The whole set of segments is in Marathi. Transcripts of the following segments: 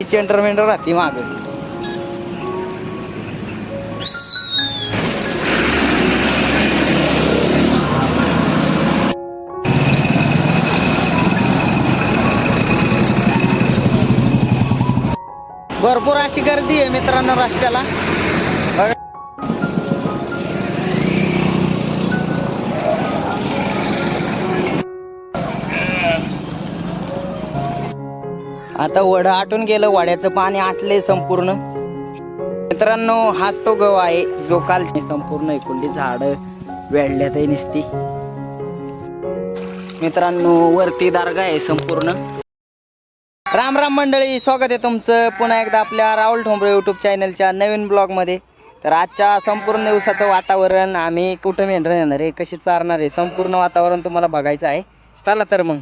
एंटरमेंट राहते माग. भरपूर अशी गर्दी आहे मित्रांनो रस्त्याला. आता वड आटून गेलं वाड्याचं पाणी आटले संपूर्ण. मित्रांनो हाच तो गव आहे जो काल संपूर्ण एकुंडी झाड वेळल्यातही निसती. मित्रांनो वरती दारगा आहे संपूर्ण. राम राम मंडळी स्वागत आहे तुमचं. पुन्हा एकदा आपल्या राहुल ठोंबरे युट्यूब चॅनलच्या नवीन ब्लॉगमध्ये. तर आजच्या संपूर्ण दिवसाचं वातावरण आम्ही कुठं मेंढर येणार आहे कशी चारणार आहे संपूर्ण वातावरण तुम्हाला बघायचं आहे. चला तर मग.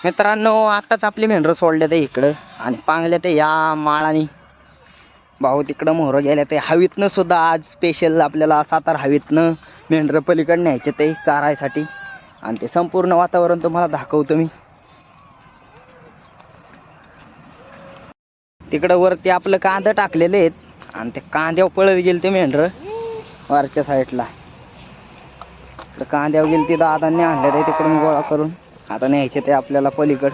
मित्रांनो आत्ताच आपली मेंढरं सोडले ते इकडं आणि पांगल्या ते या माळानी. भाऊ तिकडं मोहरं गेल्या ते. हवीतनं सुद्धा आज स्पेशल आपल्याला सातार हवीतनं मेंढरं पलीकडे न्यायचे ते चारायसाठी. आणि ते संपूर्ण वातावरण तुम्हाला दाखवतो मी. तिकडं वरती आपलं कांदं टाकलेले आहेत. आणि ते कांद्यावर पळत गेले ते मेंढरं वरच्या साईडला इकडं कांद्यावर गेले ते दादांनी आणले ते तिकडून गोळा करून. आता न्यायचे ते आपल्याला पलीकड.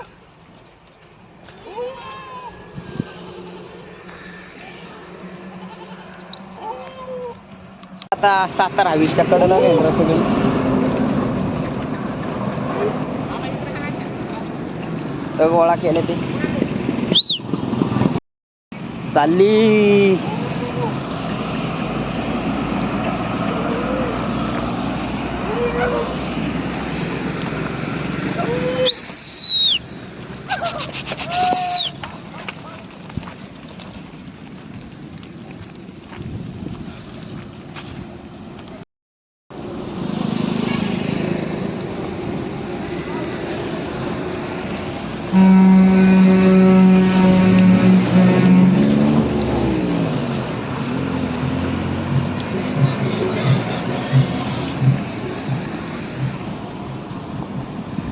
आता सातारा हवीच्या कडेला सगळी. तर गोळा केले ते. चालली.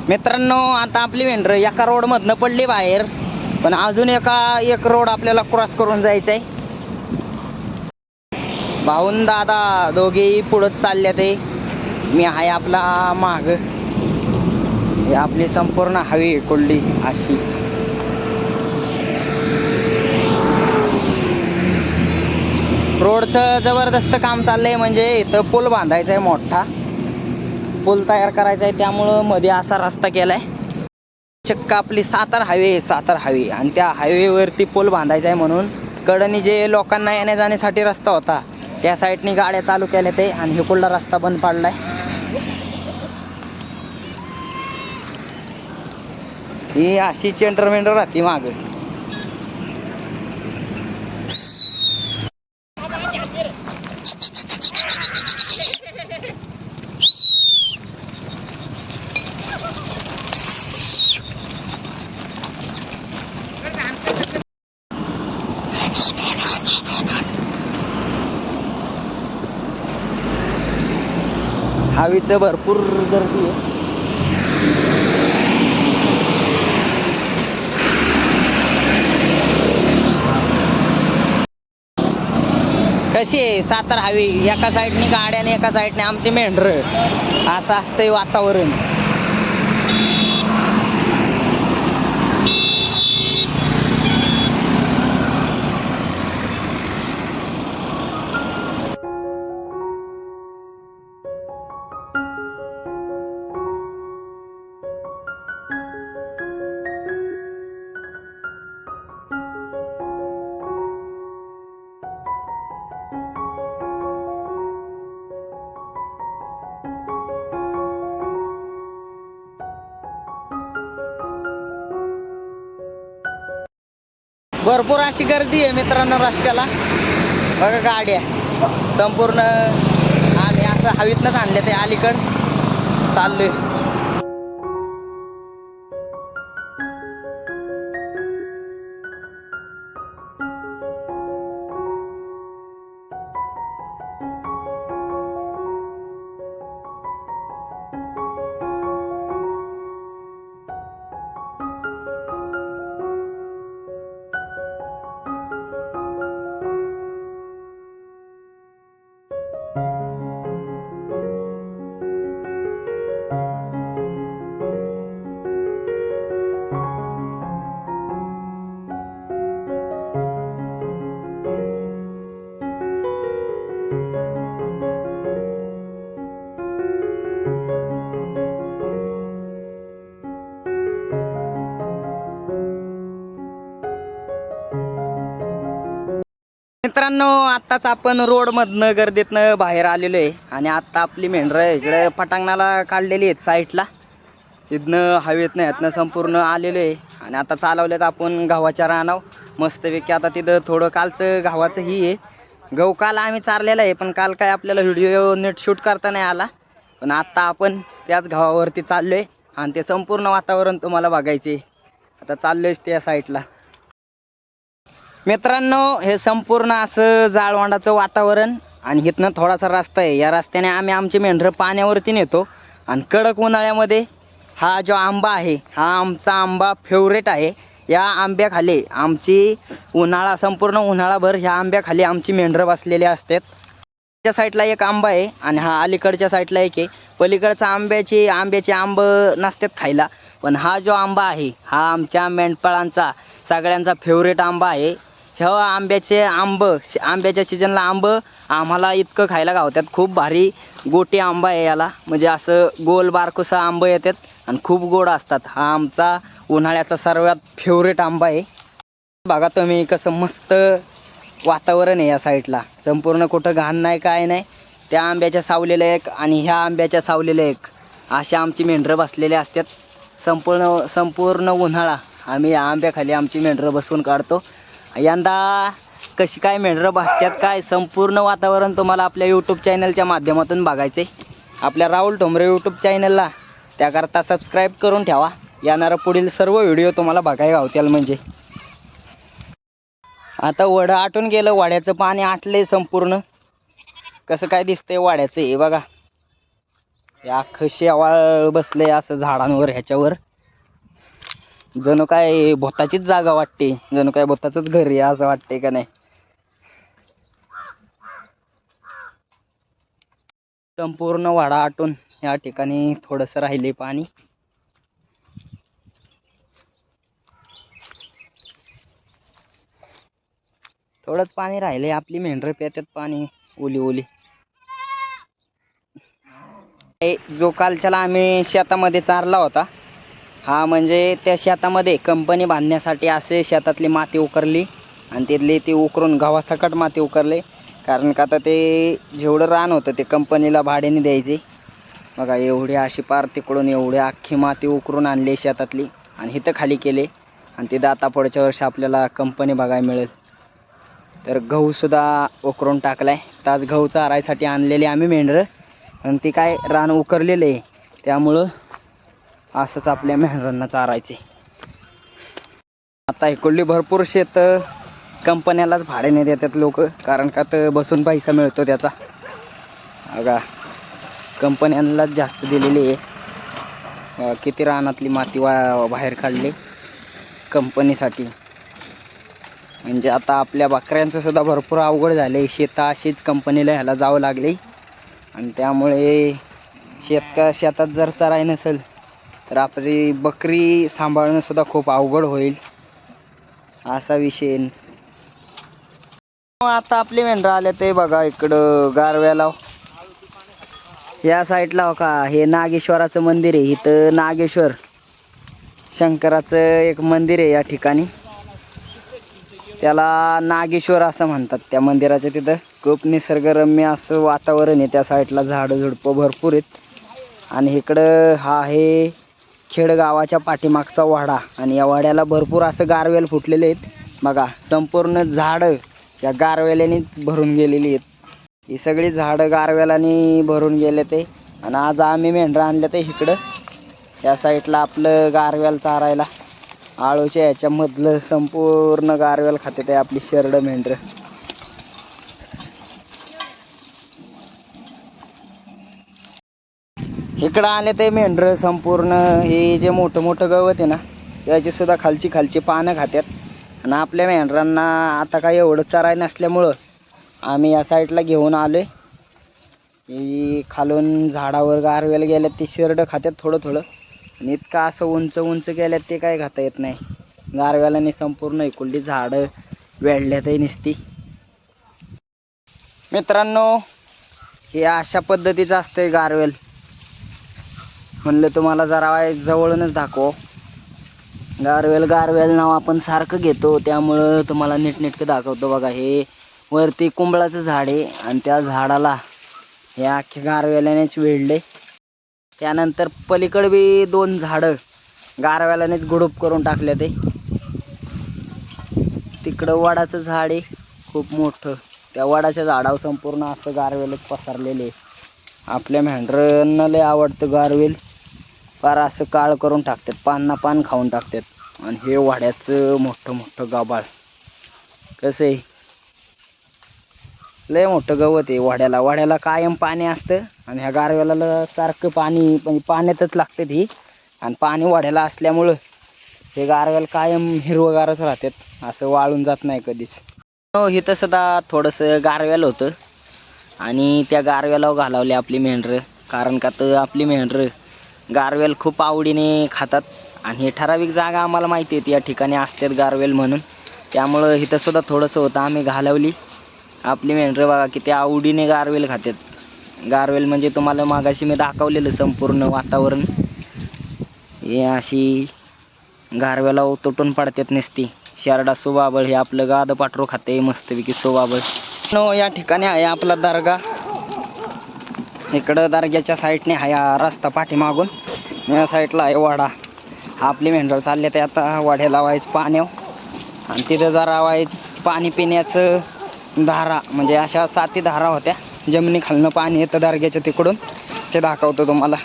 मित्रांनो आता आपली मेंढरं एका रोडमधनं पडली बाहेर. पण अजून एका एक रोड आपल्याला क्रॉस करून जायचं आहे भाऊन दादा दोघेही पुढंच चालले ते मी आहे आपला माग. हे आपली संपूर्ण हवी कोल्डी अशी. रोडचं जबरदस्त काम चाललंय म्हणजे इथं पूल बांधायचा आहे मोठा. पूल तयार करायचा आहे त्यामुळं मध्ये असा रस्ता केलाय. चक्क आपली सातार हायवे सातार हायवे. आणि त्या हायवेवरती पूल बांधायचा आहे म्हणून कडनी जे लोकांना येण्या जाण्यासाठी रस्ता होता त्या साईडनी गाड्या चालू केल्या ते आणि हिकुलला रस्ता बंद पाडलाय. ही अशी चेंटरमेंटर राहते मागं. हवीचं भरपूर गर्दी आहे. कशी आहे सातार हवी एका साईडने गाड्याने एका साईडने आमचे मेंढर. असं असतंय वातावरण. भरपूर अशी गर्दी आहे मित्रांनो रस्त्याला. बघा गाड्या संपूर्ण आम्ही असं हवीतनंच आणले ते अलीकड. चाललोय. मित्रांनो आत्ताच आपण रोडमधनं गर्दीतनं बाहेर आलेलो आहे. आणि आत्ता आपली मेंढरं इकडे पटांगणाला काढलेली आहेत साईडला. तिथनं हवेतनं यातनं संपूर्ण आलेलो आहे. आणि आता चालवलेत आपण गव्हाच्या रानाव मस्तपैकी आता तिथं थोडं कालचं गव्हाचं ही आहे. गहू काल आम्ही चारलेला आहे पण काल काय आपल्याला व्हिडिओ नेट शूट करता नाही आला. पण आत्ता आपण त्याच गव्हावरती चाललो आहे आणि ते संपूर्ण वातावरण तुम्हाला बघायचे आता चाललो आहेच त्या साईडला. मित्रांनो हे संपूर्ण असं जाळवांडाचं वातावरण आणि इथनं थोडासा रस्ता आहे. या रस्त्याने आम्ही आमचे मेंढरं पाण्यावरती नेतो आणि कडक उन्हाळ्यामध्ये हा जो आंबा आहे हा आमचा आंबा फेवरेट आहे. या आंब्याखाली आमची उन्हाळा संपूर्ण उन्हाळाभर ह्या आंब्याखाली आमची मेंढरं बसलेली असतात. त्या साईडला एक आंबा आहे आणि हा अलीकडच्या साईडला एक आहे. पलीकडचा आंब्याची आंब्याचे आंब नसतात खायला पण हा जो आंबा आहे हा आमच्या मेंढपाळांचा सगळ्यांचा फेवरेट आंबा आहे. ह्या आंब्याचे आंब आंब्याच्या सीजनला आंब आम्हाला इतकं खायला गावतात. खूप भारी गोटी आंबा आहे याला. म्हणजे असं गोल बारकोसा आंब येतात आणि खूप गोड असतात. हा आमचा उन्हाळ्याचा सर्वात फेवरेट आंबा आहे. बघा तुम्ही कसं मस्त वातावरण आहे या साईडला संपूर्ण कुठं घाण नाही काय नाही. त्या आंब्याच्या सावलेलं एक आणि ह्या आंब्याच्या सावलेलं एक. अशा आमची मेंढरं बसलेले असतात. संपूर्ण संपूर्ण उन्हाळा आम्ही या आंब्याखाली आमची मेंढरं बसवून काढतो. यंदा कशी काय मेंढरं भासत्यात काय संपूर्ण वातावरण तुम्हाला आपल्या यूट्यूब चॅनलच्या माध्यमातून बघायचं आहे आपल्या राहुल ठोंबरे यूट्यूब चॅनलला त्याकरता सबस्क्राईब करून ठेवा. येणारा पुढील सर्व व्हिडिओ तुम्हाला बघायला गावतील म्हणजे. आता वडं आटून गेलं वाड्याचं पाणी आटले संपूर्ण. कसं काय दिसतंय वाड्याचं हे बघा. हे अख्खं शेवाळ बसलंय असं झाडांवर ह्याच्यावर. जणू काय भोताचीच जागा वाटते. जणू काय भोताचंच घर आहे असं वाटते का नाही? संपूर्ण वाडा आटून या ठिकाणी थोडंसं राहिले पाणी. थोडंच पाणी राहिले आपली मेंढर पेत्यात पाणी ओली ओली. जो कालच्याला आम्ही शेतामध्ये चारला होता हा म्हणजे त्या शेतामध्ये कंपनी बांधण्यासाठी असे शेतातली माती उकरली आणि तिथली ती उकरून गव्हासकट माती उकरले. कारण का आता ते जेवढं रान होतं ते कंपनीला भाड्याने द्यायचे. बघा एवढी अशी पार तिकडून एवढी अख्खी माती उकरून आणली शेतातली आणि इथं खाली केले. आणि तिथं आता पुढच्या वर्षी आपल्याला कंपनी बघायला मिळेल. तर गहूसुद्धा उकरून टाकलाय. तास गहू चारायसाठी आणलेले आम्ही मेंढरं. आणि ती काय रान उकरलेलं आहे. त्यामुळं असंच आपल्या मेंढरांना चारायचे. आता इकडली भरपूर शेत कंपन्यालाच भाड्याने देतात लोक कारण का तर बसून पैसा मिळतो त्याचा. बघा कंपन्यांनाच जास्त दिलेली आहे. किती रानातली माती वा बाहेर काढली कंपनीसाठी. म्हणजे आता आपल्या बकऱ्यांचं सुद्धा भरपूर अवघड झाले शेतं अशीच कंपनीला ह्याला जावं लागले आणि त्यामुळे शेतका शेतात जर चराय नसेल तर आपली बकरी सांभाळणंसुद्धा खूप अवघड होईल. असा विषय आता आपले मेंढरं आले ते बघा इकडं गारव्याला. या साईडला हो का? हे नागेश्वराचं मंदिर आहे. इथं नागेश्वर शंकराचं एक मंदिर आहे या ठिकाणी. त्याला नागेश्वर असं म्हणतात त्या मंदिराच्या तिथं. खूप निसर्गरम्य असं वातावरण आहे. त्या साईडला झाडं झुडपं भरपूर आहेत. आणि इकडं हा आहे खेडगावाच्या पाठीमागचा वाडा. आणि या वाड्याला भरपूर असं गारवेल फुटलेले आहेत. बघा संपूर्ण झाडं या गारवेल्यानेच भरून गेलेली आहेत. ही सगळी झाडं गारवेलाने भरून गेले ते. आणि आज आम्ही मेंढरं आणले ते इकडं. या साईडला आपलं गारवेल चारायला. आळूच्या ह्याच्यामधलं संपूर्ण गारवेल खाते ते आपली शेरडं मेंढरं. इकडं आले ते मेंढरं संपूर्ण हे जे मोठं मोठं गवत आहे ना त्याची सुद्धा खालची खालची पानं खात्यात. आणि आपल्या मेंढरांना आता काही एवढं चराय नसल्यामुळं आम्ही या साईडला घेऊन आलो आहे खालून झाडावर गारवेला गेल्यात ते शिरडं खात्यात थोडं थोडं. आणि इतकं असं उंच उंच गेल्यात ते काय खाता येत नाही. गारव्याला संपूर्ण इकुलली झाडं वेढल्यातही निसती. मित्रांनो हे अशा पद्धतीचं असतंय गारवेल. म्हणलं तुम्हाला जरा जवळूनच दाखव. गारवेल गारवेल नाव आपण सारखं घेतो त्यामुळं तुम्हाला नीटनेटकं दाखवतो. बघा हे वरती कुंबळाचं झाड आहे आणि त्या झाडाला हे अख्खे गारवेल्यानेच वेढले. त्यानंतर पलीकडे बी दोन झाडं गारवेल्यानेच गुडूप करून टाकले ते. तिकडं वडाचं झाड आहे खूप मोठं. त्या वडाच्या झाडावर संपूर्ण असं गारवेलच पसरलेले आपल्या मेंढरांना लय आवडतं गारवेल. फार असं काळ करून टाकतात पानना पान खाऊन टाकतात. आणि हे वाड्याचं मोठं मोठं गाबाळ कसं आहे? लय मोठं गवत आहे वाड्याला. वाड्याला कायम पाणी असतं. आणि ह्या गारव्याला सारखं पाणी म्हणजे पाण्यातच लागतं ही आणि पाणी वाड्याला असल्यामुळं हे गारव्याला कायम हिरवगारच राहतात. असं वाळून जात नाही कधीच. हो इथं सुद्धा थोडंसं गारव्याला होतं. आणि त्या गारव्याला घालावले आपली मेंढरं. कारण का तर आपली मेंढरं गारवेल खूप आवडीने खातात. आणि हे ठराविक जागा आम्हाला माहिती आहेत या ठिकाणी असतात गारवेल म्हणून. त्यामुळं इथंसुद्धा थोडंसं होतं आम्ही घालवली. आपली मेंढरं बघा की ते आवडीने गारवेल खातात. गारवेल म्हणजे तुम्हाला मागाशी मी दाखवलेलं संपूर्ण वातावरण. हे अशी गारव्याला तुटून पडतात नसती. शारडा सोबाबळ हे आपलं गाद पाठरू खाते मस्तपैकी सोबाबळ. या ठिकाणी आहे आपला दर्गा. इकडं दर्ग्याच्या साईडने आहे या रस्ता पाठीमागून. या साईडला आहे वाडा. आपली मेंढर चालले ते आता वाड्या लावायचं पाण्यावर आणि तिथं जरा व्हायचं पाणी पिण्याचं धारा म्हणजे अशा साती धारा होत्या. जमिनीखालनं पाणी येतं दर्ग्याचं तिकडून. ते दाखवतो तुम्हाला.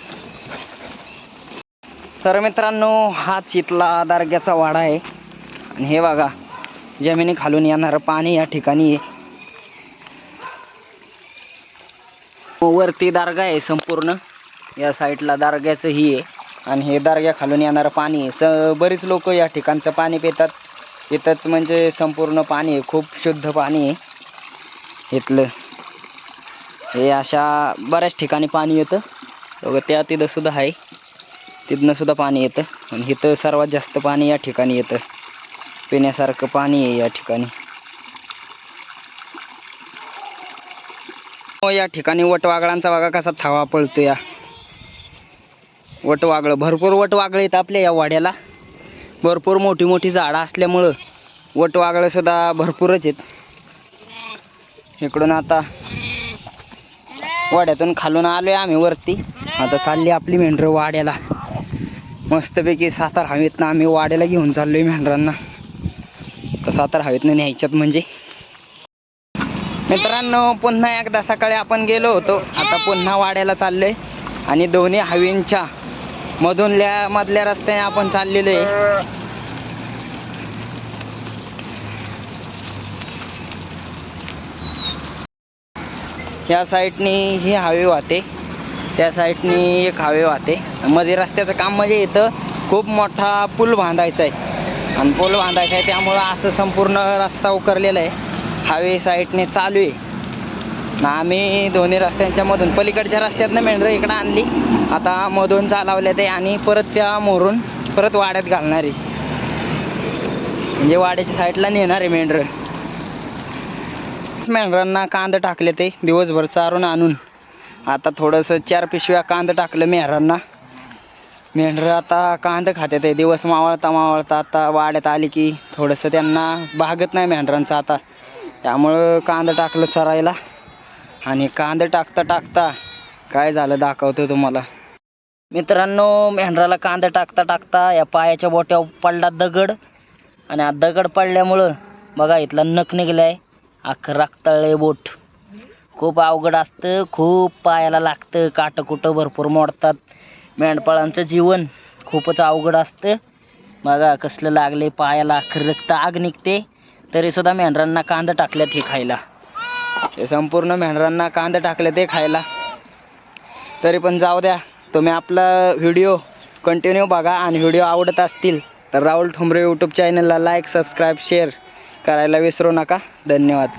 तर मित्रांनो हाच इथला दर्ग्याचा वाडा आहे. आणि हे बघा जमिनी खालून येणारं पाणी या ठिकाणी वरती दारगा आहे संपूर्ण. या साईडला दारग्याचं ही आहे. आणि हे दारग्या खालून येणारं पाणी आहे. स बरीच लोक या ठिकाणचं पाणी पितात. इथंच म्हणजे संपूर्ण पाणी आहे. खूप शुद्ध पाणी आहे. इथलं. हे अशा बऱ्याच ठिकाणी पाणी येतं. बघा त्या तिथंसुद्धा आहे. तिथनं सुद्धा पाणी येतं. आणि इथं सर्वात जास्त पाणी या ठिकाणी येतं. पिण्यासारखं पाणी आहे या ठिकाणी. हो, या ठिकाणी वटवागळांचा बघा कसा थावा पळतो या. वटवागळं भरपूर वटवागळं आहेत आपल्या या वाड्याला. भरपूर मोठी मोठी झाडं असल्यामुळं वटवागळं सुद्धा भरपूरच आहेत. इकडून आता वाड्यातून खालून आलोय आम्ही वरती. आता चालली आपली मेंढरं वाड्याला. मस्तपैकी सातार हवेतनं आम्ही वाड्याला घेऊन चाललोय मेंढरांना. तर सातार हवेतनं न्यायच्यात म्हणजे. मित्रांनो पुन्हा एकदा सकाळी आपण गेलो होतो. आता पुन्हा वाड्याला चाललोय. आणि दोन्ही हवींच्या मधूनल्या मधल्या रस्त्याने आपण चाललेलो आहे. या साईडनी ही हायवे वाहते. त्या साईडनी एक हायवे वाहते. मध्ये रस्त्याचं काम म्हणजे इथं खूप मोठा पूल बांधायचा आहे. आणि पूल बांधायचा आहे त्यामुळं असं संपूर्ण रस्ता उकरलेला आहे. हायवे साईडने चालू आहे. ना आम्ही दोन्ही रस्त्यांच्या मधून पलीकडच्या रस्त्यातनं मेंढरं इकडं आणली. आता मधून चालवले ते आणि परत त्या मोरून परत वाड्यात घालणार आहे. म्हणजे वाड्याच्या साईडला नेणार आहे मेंढरं. मेंढरांना कांद टाकले ते दिवसभर चारून आणून. आता थोडंसं चार पिशव्या कांद टाकलं मेहरांना मेंढरं आता कांद खाते ते. दिवस मावळता मावळता आता वाड्यात आली की थोडंसं त्यांना भागत नाही मेंढरांचं आता. त्यामुळं कांदा टाकलं चरायला. आणि कांदे टाकता टाकता काय झालं दाखवतो तुम्हाला. मित्रांनो मेंढराला कांदा टाकता टाकता या पायाच्या बोट्यावर पडला दगड. आणि हा दगड पडल्यामुळं बघा इथला नख निघलाय. अख्खं रक्तळे बोट. खूप अवघड असतं खूप पायाला लागतं काटं कुटं भरपूर मोडतात. मेंढपाळांचं जीवन खूपच अवघड असतं. बघा कसलं लागले पायाला अख्खं रक्त आग निघते. तरीसुद्धा मेंढरांना कांदा टाकल्यात हे खायला. हे संपूर्ण मेंढरांना कांदा टाकले ते खायला. तरी पण जाऊ द्या तुम्ही आपला व्हिडिओ कंटिन्यू बघा आणि व्हिडिओ आवडत असतील तर राहुल ठुमरे यूट्यूब चॅनलला लाईक सबस्क्राईब शेअर करायला विसरू नका. धन्यवाद.